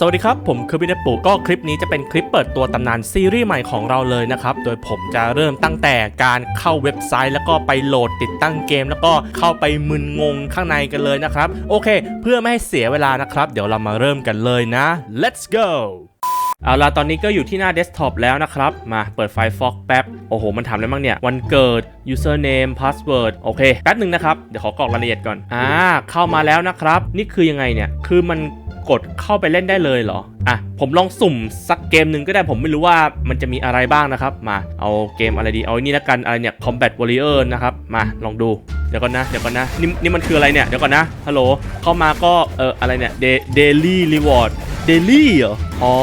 สวัสดีครับ ผมคือพี่เนปุก็คลิปนี้จะเป็นคลิปเปิดตัวตำนานซีรีส์ใหม่ของเราเลยนะครับ โดยผมจะเริ่มตั้งแต่การเข้าเว็บไซต์ แล้วก็ไปโหลดติดตั้งเกม แล้วก็เข้าไปมึนงงข้างในกันเลยนะครับ โอเค เพื่อไม่ให้เสียเวลานะครับ เดี๋ยวเรามาเริ่มกันเลยนะ let's go เอาล่ะตอนนี้ก็อยู่ที่หน้าเดสก์ท็อปแล้วนะครับ มาเปิดไฟล์ฟอกแป๊บ โอ้โห มันทำอะไรบ้างเนี่ย วันเกิด username password โอเค แป๊บหนึ่งนะครับ เดี๋ยวขอกรอกรายละเอียดก่อน อ่า เข้ามาแล้วนะครับ นี่คือยังไงเนี่ย คือมัน กดเข้าไปเล่นได้เลยเหรอ อะ ผมลองสุ่มสักเกมหนึ่งก็ได้ผมไม่รู้ว่ามันจะมีอะไรบ้างนะครับ มาเอาเกมอะไรดี เอาอันนี่ละกันอะไรเนี่ย combat warrior นะครับ มาลองดูเดี๋ยวก่อนนะ เดี๋ยวก่อนนะ นี่นี่มันคืออะไรเนี่ย เดี๋ยวก่อนนะ ฮัลโหล เข้ามาก็ เอออะไรเนี่ย Da- daily reward daily เหรอ อ๋อ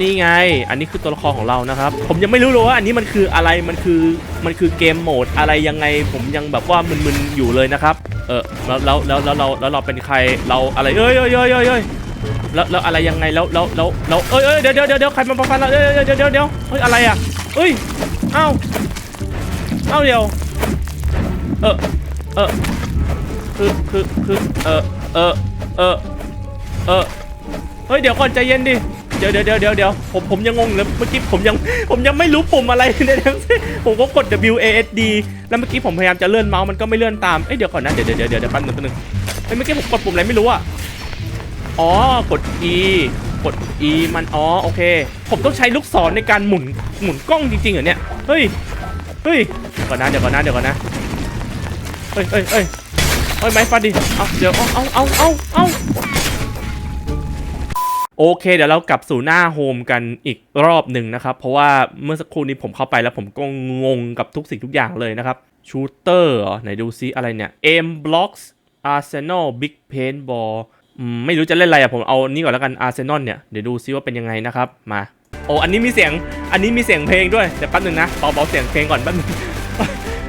นี่ไง อันนี้คือตัวละครของเรานะครับ ผมยังไม่รู้เลยว่าอันนี้มันคืออะไร มันคือ มันคือเกมโหมดอะไรยังไง ผมยังแบบว่ามึนๆอยู่เลยนะครับ เออแล้วแล้วแล้วเราแล้วเราเป็นใคร เราอะไร เอ้ยเอ้ยเอ้ยเอ้ย แล้วแล้วอะไรยังไงแล้วแล้วแล้วแล้วเอ้ยเอ้ยเดี๋ยวเดี๋ยวเดี๋ยวใครมาประฟันเราเดี๋ยวเดี๋ยวเดี๋ยวเดี๋ยวเฮ้ยอะไรอะเฮ้ยเอ้าเอ้าเดี๋ยวเออเออคือคือคือเออเออเออเออเฮ้ยเดี๋ยวก่อนใจเย็นดิเดี๋ยวเดี๋ยวเดี๋ยวเดี๋ยวเดี๋ยวผมผมยังงงเลยเมื่อกี้ผมยังผมยังไม่รู้ปุ่มอะไรเลยทั้งสิ้นผมก็กด W A S D แล้วเมื่อกี้ผมพยายามจะเลื่อนเมาส์มันก็ไม่เลื่อนตามเอ้ยเดี๋ยวก่อนนะเดี๋ยวเดี๋ยวเดี๋ยวเดี๋ยวแป๊บนึงแป๊บนึงเฮ้ยเมื่อกี้ผมกดปุ่มอะไรไม่รู้อะ อ๋อ กด E กด E มัน อ๋อ โอเค ผมต้องใช้ลูกศรในการหมุน หมุนกล้องจริงๆเหรอเนี่ย เฮ้ย เฮ้ย เดี๋ยวก่อนนะ เดี๋ยวก่อนนะ เดี๋ยวก่อนนะ เฮ้ยเฮ้ยเฮ้ยเฮ้ย ไม้ฟันดิ เอาเดี๋ยว เอาเอาเอาเอาเอาโอเค เดี๋ยวเรากลับสู่หน้าโฮมกันอีกรอบหนึ่งนะครับ เพราะว่าเมื่อสักครู่นี้ผมเข้าไปแล้วผมก็งงกับทุกสิ่งทุกอย่างเลยนะครับ ชูเตอร์เหรอไหนดูซิอะไรเนี่ย M Blocks Arsenal Big Paintball อืม ไม่รู้จะเล่นอะไรอะผมเอานี่ก่อนแล้วกัน Arsenal เนี่ยเดี๋ยวดูซิว่าเป็นยังไงนะครับมาโอ้อันนี้มีเสียงอันนี้มีเสียงเพลงด้วยเดี๋ยวแป๊บนึงนะเบาๆเสียงเพลงก่อนแป๊บนึง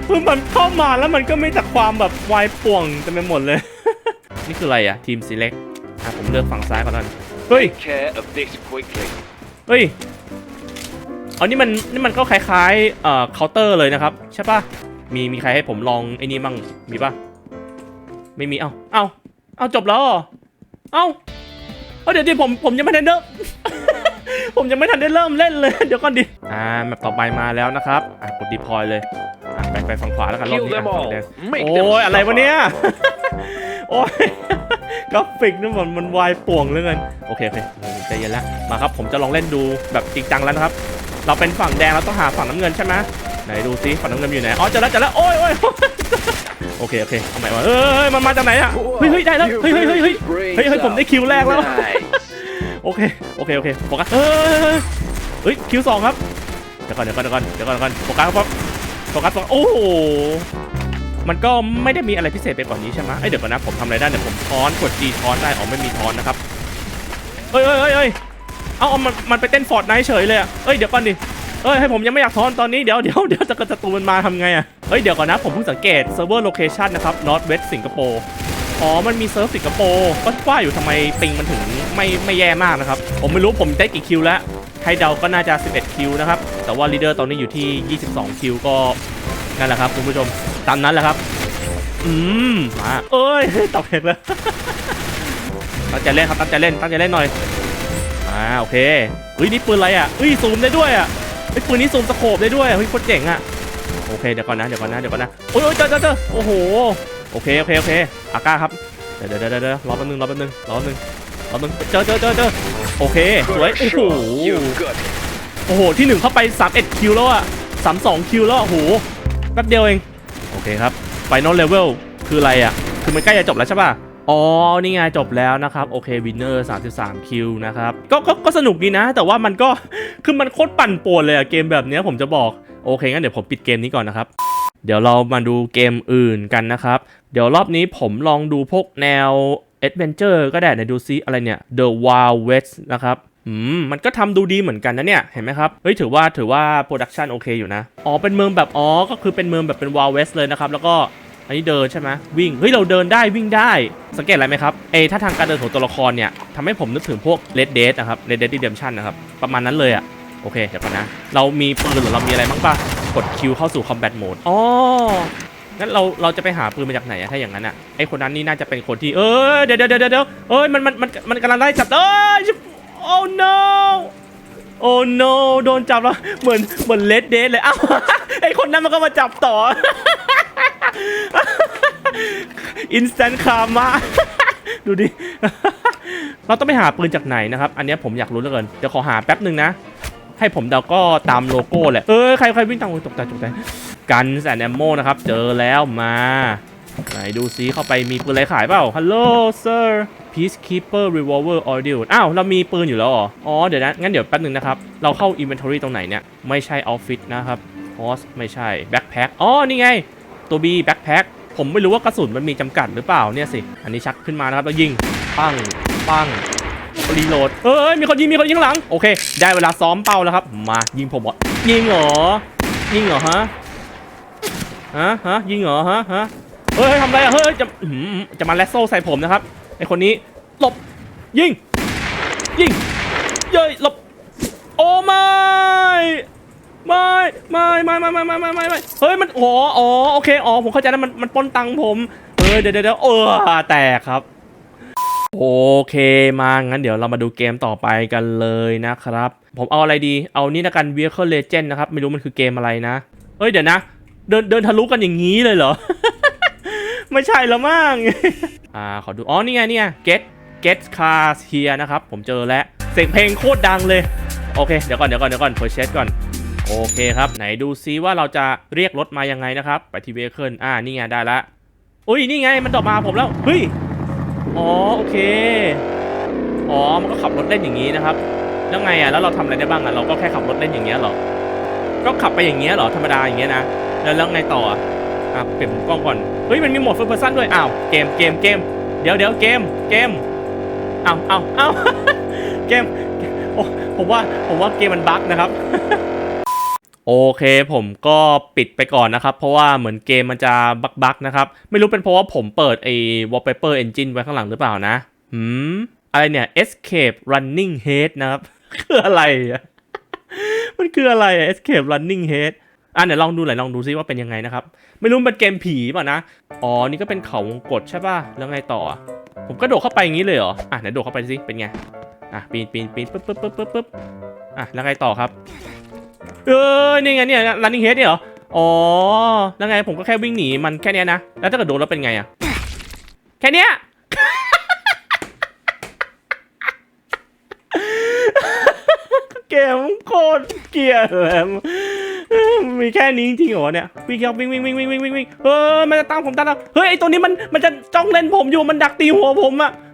คือมันเข้ามาแล้วมันก็ไม่แต่ความแบบวายป่วงเต็มไปหมดเลย นี่คืออะไรอะทีม select อะผมเลือกฝั่งซ้ายก่อนแล้วกันเฮ้ย Take care of this quickly. เฮ้ยเอานี่มันนี่มันก็คล้ายๆเอ่อเคาน์เตอร์เลยนะครับใช่ปะมีมีใครให้ผมลองไอ้นี่มั่งมีปะไม่มีเอ้าเอ้าเอ้าจบแล้ว เหรอเอ้าเอาเดี๋ยวดิผมผมยังไม่ทันเริ่ม ผมยังไม่ทันได้เริ่มเล่นเลย เดี๋ยวก่อนดิ อ่าแมปต่อไปมาแล้วนะครับ อะกดดีพอยเลย อะไปไปฝั่งขวาแล้วกันรอบ Kill นี้ them อะฝั่ง all. แดง Make โอ้ them ยอะไรวะ suffer. เนี่ย โอ้ย กราฟิกนี่มันมันวายป่วงเหลยเกินโอเคโอเคใจเย็นแล้วมาครับ ผมจะลองเล่นดูแบบจริงจังแล้วนะครับ เราเป็นฝั่งแดงเราต้องหาฝั่งน้ำเงินใช่ไหมไหนดูซิฝั่งน้ำเงินอยู่ไหน อ๋อเจอแล้วเจอแล้ว โอ้ยโอ้ย โอเคโอเคเอาใหม่ว่าเอ้ยมันมาจากไหนอะเฮ้ยเฮ้ยได้แล้วเฮ้ยเฮ้ยเฮ้ยเฮ้ยเฮ้ยเฮ้ยผมได้คิวแรกแล้ว Nice. โอเคโอเคโอเคโฟกัสเฮ้ยเฮ้ยคิวสองครับเดี๋ยวก่อนเดี๋ยวก่อนเดี๋ยวก่อนเดี๋ยวก่อนเดี๋ยวก่อนโฟกัสครับโฟกัสโฟกัสโอ้โหมันก็ไม่ได้มีอะไรพิเศษไปกว่านี้ใช่ไหมเอ้ยเดี๋ยวก่อนนะผมทำอะไรได้เดี๋ยวผมช้อนกด G ช้อนได้อ๋อไม่มีช้อนนะครับเฮ้ยเฮ้ยเฮ้ยเฮ้ยเอาเอามันมันไปเต้นฟอร์ดไนท์เฉยเลยอะเอ้ยเดี๋ยวก่อนดิเอ้ยให้ผมยังไม่อยากทอนตอนนี้เดี๋ยวเดี๋ยวเดี๋ยวจะกระจะตูมันมาทำไงอะ เฮ้ย เดี๋ยวก่อนนะ ผมเพิ่งสังเกตเซิร์ฟเวอร์โลเคชันนะครับ North West สิงคโปร์อ๋อ มันมีเซิร์ฟสิงคโปร์ก็ว่าอยู่ทำไมปิงมันถึงไม่ไม่แย่มากนะครับ ผมไม่รู้ผมได้กี่คิวแล้ว ให้เดาก็น่าจะ 11 คิวนะครับ แต่ว่าลีดเดอร์ตอนนี้อยู่ที่ 22 คิวก็นั่นแหละครับคุณผู้ชมตามนั้นแหละครับ อืมมาเอ้ยตอบเห็นเลยตั้งใจเล่นครับตั้งใจเล่นตั้งใจเล่นหน่อยอ่าโอเคเฮ้ยนี่ปืนอะไรอะเฮ้ยซูมได้ด้วยอะเฮ้ยปืนนี้ซูมสโคปได้ด้วยเฮ้ยโคตรเจ๋งอะ โอเคเดี๋ยวก่อนนะเดี๋ยวก่อนนะเดี๋ยวก่อนนะโอ้ยโอ้ยเจอเจอเจอโอ้โหโอเคโอเคโอเคอาก้าครับเดี๋ยวเดี๋ยวเดี๋ยวเดี๋ยวรอแป๊บนึงรอแป๊บนึงรอแป๊บนึงรอแป๊บนึงเจอเจอเจอเจอโอเคสวยโอ้โห Sure, you got it. โอ้โหที่หนึ่งเข้าไป31คิวแล้วอะ32คิวแล้วโอ้โหแป๊บเดียวเองโอเคครับ Final Level คืออะไรอะคือมันใกล้จะจบแล้วใช่ป่ะอ๋อ นี่ไงจบแล้วนะครับ โอเควินเนอร์33 คิวนะครับก็ก็ ก็สนุกดีนะ แต่ว่ามันก็ คือมันโคตรปั่นป่วนเลยอะเกมแบบเนี้ยผมจะบอก โอเคงั้นเดี๋ยวผมปิดเกมนี้ก่อนนะครับ เดี๋ยวเรามาดูเกมอื่นกันนะครับ เดี๋ยวรอบนี้ผมลองดูพวกแนว Adventure ก็ได้ไหนดูซิอะไรเนี่ย The Wild West นะครับอืมมันก็ทำดูดีเหมือนกันนะเนี่ย เห็นไหมครับ เฮ้ย ถือว่าถือว่าโปรดักชันโอเคอยู่นะ อ๋อ เป็นเมืองแบบ อ๋อ ก็คือเป็นเมืองแบบเป็น Wild West เลยนะครับ แล้วก็อันนี้เดินใช่ไหมวิ่ง เฮ้ย เราเดินได้วิ่งได้ สังเกตอะไรไหมครับ เอถ้าทางการเดินของตัวละครเนี่ยทำให้ผมนึกถึงพวก Red Dead นะครับ Red Dead Redemption นะครับ ประมาณนั้นเลยอะ โอเค เดี๋ยวก่อนนะ เรามีปืนหรือเรามีอะไรบ้างปะกดคิวเข้าสู่คอมแบทโหมดอ๋องั้นเราเราจะไปหาปืนมาจากไหนอะถ้าอย่างนั้นอะไอคนนั้นนี่น่าจะเป็นคนที่ เออเดี๋ยวเดี๋ยวเดี๋ยวเอ้ยมันมันมันมันกำลังไล่จับเอ้ยโอ้ no โอ้ no โดนจับแล้วเหมือนเหมือนเลดเดทเลยอ้าวไอคนนั้นมันก็มาจับต่ออินสแตนคามาดูดิ เราต้องไปหาปืนจากไหนนะครับ อันนี้ผมอยากรู้เหลือเกิน เดี๋ยวขอหาแป๊บหนึ่งนะ ให้ผมเดาก็ตามโลโก้แหละ เออใครใครวิ่งตามตกใจตกใจกันแอนแอมโมนะครับ เจอแล้วมา ไหนดูซิเข้าไปมีปืนอะไรขายเปล่าฮัลโหลเซอร์ Peacekeeper Revolver Audio อ้าว เรามีปืนอยู่แล้วอ๋อเดี๋ยวนะ งั้นเดี๋ยวแป๊บนึงนะครับ เราเข้า Inventory ตรงไหนเนี่ย ไม่ใช่ออฟฟิศนะครับคอสไม่ใช่แบ็กแพคอ๋อ นี่ไง ตัว B Backpack ผมไม่รู้ว่ากระสุนมันมีจำกัดหรือเปล่าเนี่ยสิ อันนี้ชักขึ้นมานะครับ แล้วยิง ปัง ปัง รีโหลดเอ้ยมีคนยิงมีคนยิงหลังโอเค ได้เวลาซ้อมเป้าแล้วครับ มายิงผมเหรอยิงเหรอยิงเหรอฮะฮะฮะยิงเหรอฮะฮะเฮ้ยทำไรอะเฮ้ยจะจะมาแลสโซใส่ผมนะครับไอคนนี้หลบยิงยิงเย้ยหลบโอ้ไม่ไม่ไม่ไม่ไม่ไม่ไม่ไม่ไม่เฮ้ยมันอ๋ออ๋อโอเคอ๋อผมเข้าใจแล้วมันมันปนตังผมเฮ้ยเดี๋ยวเดี๋ยวเออแตกครับ โอเคมางั้นเดี๋ยวเรามาดูเกมต่อไปกันเลยนะครับ ผมเอาอะไรดีเอานี่นะกัน Vehicle Legend นะครับ ไม่รู้มันคือเกมอะไรนะ เอ้ยเดี๋ยวนะ เดินเดินทะลุกันอย่างนี้เลยเหรอ ไม่ใช่ละมั้งอ่าขอดู อ๋อ นี่ไงนี่ไง Get Get Cars Here นะครับ ผมเจอแล้วเสียงเพลงโคตรดังเลย โอเค เดี๋ยวก่อนเดี๋ยวก่อนเดี๋ยวก่อน Purchase ก่อนโอเคครับ ไหนดูซิว่าเราจะเรียกรถมายังไงนะครับ ไปที่ Vehicle อ่านี่ไงได้ละอุ้ยนี่ไงมันตอบมาผมแล้วเฮ้ย อ๋อโอเค อ๋อ มันก็ขับรถเล่นอย่างนี้นะครับ แล้วไงอะ แล้วเราทำอะไรได้บ้างอะ เราก็แค่ขับรถเล่นอย่างเงี้ยหรอ ก็ขับไปอย่างเงี้ยหรอ ธรรมดาอย่างเงี้ยนะ แล้วแล้วไงต่ออะเปลี่ยนกล้องก่อน เฮ้ย มันมีโหมดเฟิร์สเพอร์ซันด้วย อ้าว เกม เกม เกม เดี๋ยวเดี๋ยวเกม เกมเอาเอาเอาเกมโอ้ผมว่า ผมว่าเกมมันบั๊กนะครับ โอเคผมก็ปิดไปก่อนนะครับ เพราะว่าเหมือนเกมมันจะบักบักนะครับ ไม่รู้เป็นเพราะว่าผมเปิดไอ้ wallpaper engine ไว้ข้างหลังหรือเปล่านะหืมอะไรเนี่ย escape running head นะครับ คืออะไร มันคืออะไร escape running head อะเดี๋ยวลองดูหน่อยลองดูซิว่าเป็นยังไงนะครับ ไม่รู้เป็นเกมผีป่ะนะ อ๋อ นี่ก็เป็นเขาวงกดใช่ป่ะ แล้วไงต่อ ผมก็โดดเข้าไปอย่างนี้เลยเหรอ อะเดี๋ยวโดดเข้าไปซิเป็นไง อะปีนปีนปีนปึ๊บปึ๊บปึ๊บปึ๊บอะแล้วไงต่อครับ เออนี่ไงเนี่ย running head เนี่ยเหรอ อ๋อ แล้วไงผมก็แค่วิ่งหนีมันแค่นี้นะ แล้วถ้าเกิดโดนแล้วเป็นไงอะแค่เนี้ยเกมโคตรเกลียดเลยมีแค่นี้จริงเหรอเนี่ยวิ่งครับวิ่งวิ่งวิ่งวิ่งวิ่งวิ่งเฮ้ยมันจะตามผมตามเราเฮ้ยไอตัวนี้มันมันจะจ้องเล่นผมอยู่มันดักตีหัวผมอะ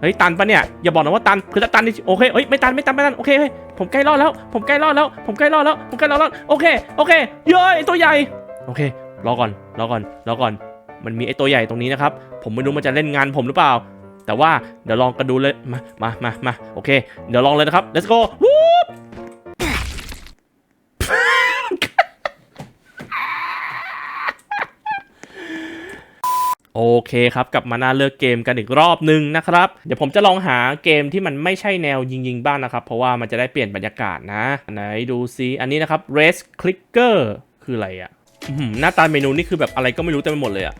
เฮ้ยตันปะเนี่ยอย่าบอกนะว่าตันคือถ้าตันนี่โอเคเฮ้ยไม่ตันไม่ตันไม่ตันโอเคเฮ้ยผมใกล้รอดแล้วผมใกล้รอดแล้วผมใกล้รอดแล้วผมใกล้รอดแล้วโอเคโอเคเย้ยตัวใหญ่โอเครอก่อนรอก่อนรอก่อน มันมีไอตัวใหญ่ตรงนี้นะครับผมไม่รู้มันจะเล่นงานผมหรือเปล่า แต่ว่าเดี๋ยวลองกันดูเลยมามามามาโอเค เดี๋ยวลองเลยนะครับ let's go วูบ โอเคครับ กลับมาหน้าเลิกเกมกันอีกรอบหนึ่งนะครับ เดี๋ยวผมจะลองหาเกมที่มันไม่ใช่แนวยิงๆบ้างนะครับ เพราะว่ามันจะได้เปลี่ยนบรรยากาศนะ ไหนดูซิอันนี้นะครับ race clicker คืออะไรอะ่ะหน้าตาเมนูนี่คือแบบอะไรก็ไม่รู้เต็มไปหมดเลยอะ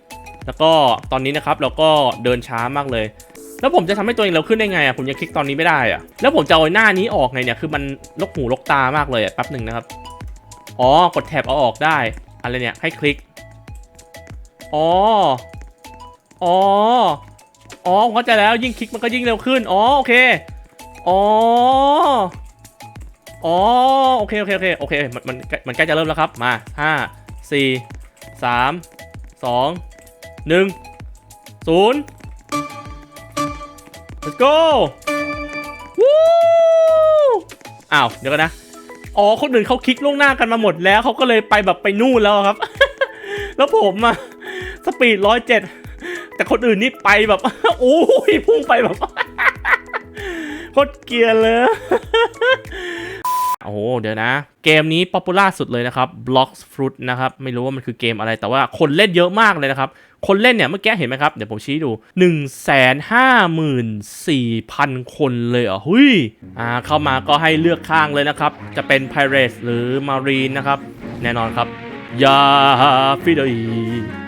แล้วก็ตอนนี้นะครับเราก็เดินช้ามากเลย แล้วผมจะทำให้ตัวเองเร็วขึ้นได้ไงอะผมยังคลิกตอนนี้ไม่ได้อะแล้วผมจะเอาหน้านี้ออกไงเนี่ยคือมันลกหูลกตามากเลยอะแป๊บหนึ่งนะครับอ๋อกดแท็บเอาออกได้อะไรเนี่ยให้คลิกอ๋อ อ๋อ อ๋อผมเข้าใจแล้วยิ่งคลิกมันก็ยิ่งเร็วขึ้น อ๋อโอเค อ๋อ อ๋อโอเคโอเคโอเคโอเคมันมันมันใกล้จะเริ่มแล้วครับ มาห้าสี่สามสองหนึ่งศูนย์ let's go วู้อ้าวเดี๋ยวกันนะ อ๋อคนอื่นเขาคลิกล่วงหน้ากันมาหมดแล้วเขาก็เลยไปแบบไปนู่นแล้วครับ แล้วผมอะสปีดร้อยเจ็ด แต่คนอื่นนี่ไปแบบโอ้ยพุ่งไปแบบโคตรเกียร์เลยโอ้โห เดี๋ยวนะ เกมนี้ป๊อปปูล่าสุดเลยนะครับ Blocks Fruit นะครับ ไม่รู้ว่ามันคือเกมอะไรแต่ว่าคนเล่นเยอะมากเลยนะครับ คนเล่นเนี่ยเมื่อกี้เห็นไหมครับ เดี๋ยวผมชี้ดู 1 5 4 0 0 0 คนเลยเหรอหุยอ่าเข้ามาก็ให้เลือกข้างเลยนะครับ จะเป็น Pirates หรือ Marine นะครับ แน่นอนครับยาฟิโดอี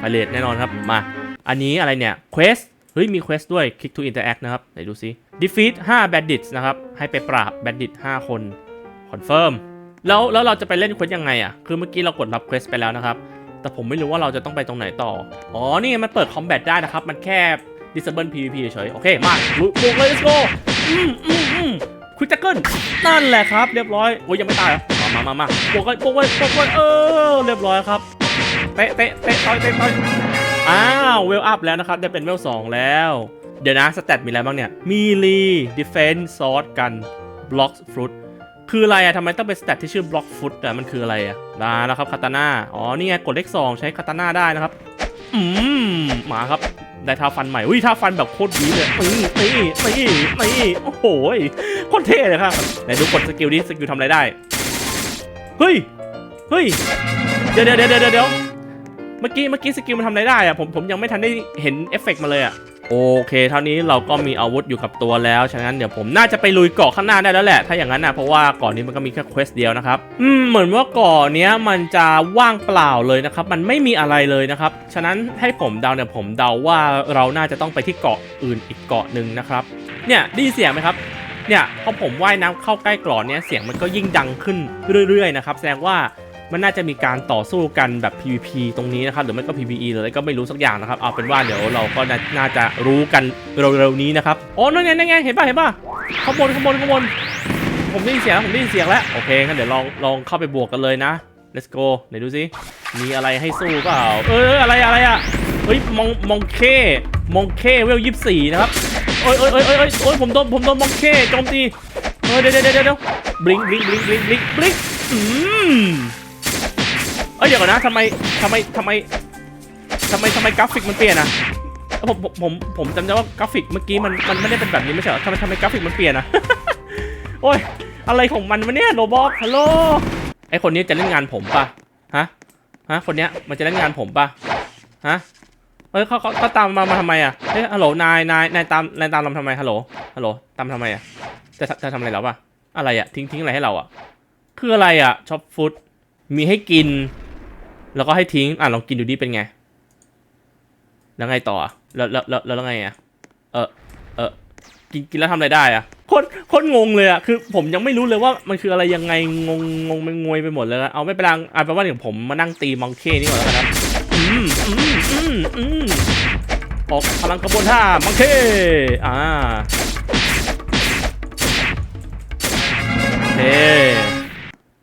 Pirate แน่นอนครับมา อันนี้อะไรเนี่ย Quest เฮ้ยมี Quest ด้วย Click to Interact นะครับไหนดูซิ Defeat 5 Bandits นะครับ ให้ไปปราบ Bandit 5 คนคอนเฟิร์มแล้วแล้วเราจะไปเล่น Quest ยังไงอะ่ะ คือเมื่อกี้เรากดรับ Quest ไปแล้วนะครับ แต่ผมไม่รู้ว่าเราจะต้องไปตรงไหนต่อ อ๋อ นี่มันเปิด Combat ได้นะครับ มันแค่ Disable PVP เฉยๆโอเค มาลุกเลย let's go อืมอืมอืมควิกจักเกิลนั่นแหละครับ เรียบร้อย โอ้ยยังไม่ตายหรอมามามามาบวกกันบวกกันบวกกันเออ เรียบร้อยครับ เตะเตะเตะต่อยเตะต่อย อ้าวเวลอัพแล้วนะครับ ได้เป็นเวลสองแล้ว เดี๋ยวนะสเตตมีอะไรบ้างเนี่ย มีรีดิเฟนซ์ซอสกันบล็อกฟรุตคืออะไรอะทำไมต้องเป็นสเตตที่ชื่อบล็อกฟรุตอะมันคืออะไรอะได้แล้วครับคาตาน่าอ๋อนี่ไงกดเลขสองใช้คาตาน่าได้นะครับ อืมมาครับได้ท่าฟันใหม่อุ้ยท่าฟันแบบโคตรดีเลยนี่นี่นี่นี่โอ้โหโคตรเท่เลยครับไหนดูกดสกิลดิสกิลทำอะไรได้ เฮ้ย เฮ้ย เดี๋ยวเดี๋ยวเดี๋ยวเดี๋ยว เมื่อกี้เมื่อกี้สกิลมันทำอะไรได้อะผมผมยังไม่ทันได้เห็นเอฟเฟกต์มาเลยอะโอเคเท่านี้เราก็มีอาวุธอยู่กับตัวแล้ว ฉะนั้นเดี๋ยวผมน่าจะไปลุยเกาะข้างหน้าได้แล้วแหละ ถ้าอย่างนั้นนะเพราะว่าเกาะนี้มันก็มีแค่เควสเดียวนะครับ อืม เหมือนว่าเกาะเนี้ยมันจะว่างเปล่าเลยนะครับ มันไม่มีอะไรเลยนะครับ ฉะนั้นให้ผมเดาเนี่ยผมเดาว่าเราน่าจะต้องไปที่เกาะอื่นอีกเกาะหนึ่งนะครับ เนี่ยได้เสียงไหมครับ เนี่ยพอผมว่ายน้ำเข้าใกล้เกาะเนี้ยเสียงมันก็ยิ่งดังขึ้นเรื่อยๆนะครับ แสดงว่า มันน่าจะมีการต่อสู้กันแบบ PVP ตรงนี้นะครับหรือไม่ก็ PVE หรืออะไรก็ไม่รู้สักอย่างนะครับเอาเป็นว่าเดี๋ยวเราก็น่านาจะรู้กันเร็วๆนี้นะครับอ๋อนั่นไงนั่นไงเห็นป่ะเห็นป่ะข้างบนข้างบนข้างบนผมได้ยินเสียงแล้วผมได้ยินเสียงแล้วโอเคงั้นเดี๋ยวลองลองเข้าไปบวกกันเลยนะ let's go ไหนดูสิมีอะไรให้สู้เปล่าเอออะไรอะไรอะเฮ้ยมองมองเคมองเคเวลยี่สี่นะครับเอ้ยเอ้ยเอ้ยเอ้ยเอ้ยผมโดนผมโดนมองเคโจมตีเออเดี๋ยวเดี๋ยวเดี๋ยวเดี๋ยวบลิงบลิงบลิงบลิงบลิงบลิงอืมเอ้ยเดี๋ยวก่อนนะทำไมทำไมทำไมทำไมทำไมกราฟิกมันเปลี่ยนอะผมผมผมผมจำได้ว่ากราฟิกเมื่อกี้มันมันไม่ได้เป็นแบบนี้ไม่ใช่เหรอทำไมทำไมกราฟิกมันเปลี่ยนอะโอ้ยอะไรของมันวะเนี่ยโรบอทฮัลโหลไอคนนี้จะเล่นงานผมปะฮะฮะคนเนี้ยมันจะเล่นงานผมปะฮะเอ้ยเขาเขาเขาตามมามาทำไมอะเอ้ยฮัลโหลนายนายนายตามนายตามเราทำไมฮัลโหลฮัลโหลตามทำไมอะจะจะทำอะไรเราปะอะไรอะทิ้งทิ้งอะไรให้เราอะคืออะไรอะช็อปฟู้ดมีให้กิน แล้วก็ให้ทิ้ง อะลองกินดูดิเป็นไง แล้วไงต่อ แล้วแล้วแล้วแล้วไงอะ เออเออกินกินแล้วทำอะไรได้อะโคตรโคตรงงเลยอะ คือผมยังไม่รู้เลยว่ามันคืออะไรยังไงงงงงไปงวยไปหมดเลยนะเอาไม่เป็นไรเอาเป็นว่าเดี๋ยวผมมานั่งตีมองเคนี่ก่อนแล้วกันครับอืมอืมอืมอืมออกพลังกระบวนท่ามองเคอ่าโอเค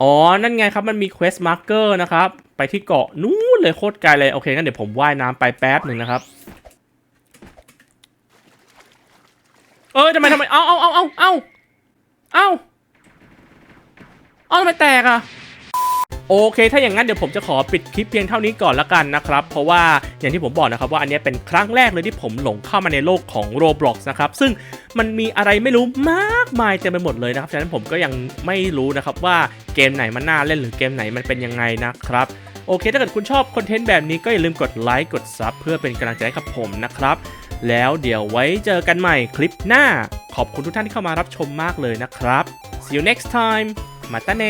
อ๋อ นั่นไงครับ มันมี Quest Marker นะครับ ไปที่เกาะนู้นเลยโคตรไกลเลยโอเคงั้นเดี๋ยวผมว่ายน้ำไปแป๊บหนึ่งนะครับ เออทำไมทำไมเอาเอาเอาเอาเอาเอาเอาทำไมแตกอะโอเค ถ้าอย่างนั้นเดี๋ยวผมจะขอปิดคลิปเพียงเท่านี้ก่อนละกันนะครับ เพราะว่าอย่างที่ผมบอกนะครับว่าอันนี้เป็นครั้งแรกเลยที่ผมหลงเข้ามาในโลกของ Roblox นะครับ ซึ่งมันมีอะไรไม่รู้มากมายเต็มไปหมดเลยนะครับ ฉะนั้นผมก็ยังไม่รู้นะครับว่าเกมไหนมันน่าเล่นหรือเกมไหนมันเป็นยังไงนะครับ โอเค ถ้าเกิดคุณชอบคอนเทนต์แบบนี้ก็อย่าลืมกดไลค์กดซับเพื่อเป็นกำลังใจให้กับผมนะครับ แล้วเดี๋ยวไว้เจอกันใหม่คลิปหน้า ขอบคุณทุกท่านที่เข้ามารับชมมากเลยนะครับ see you next time มาตาเน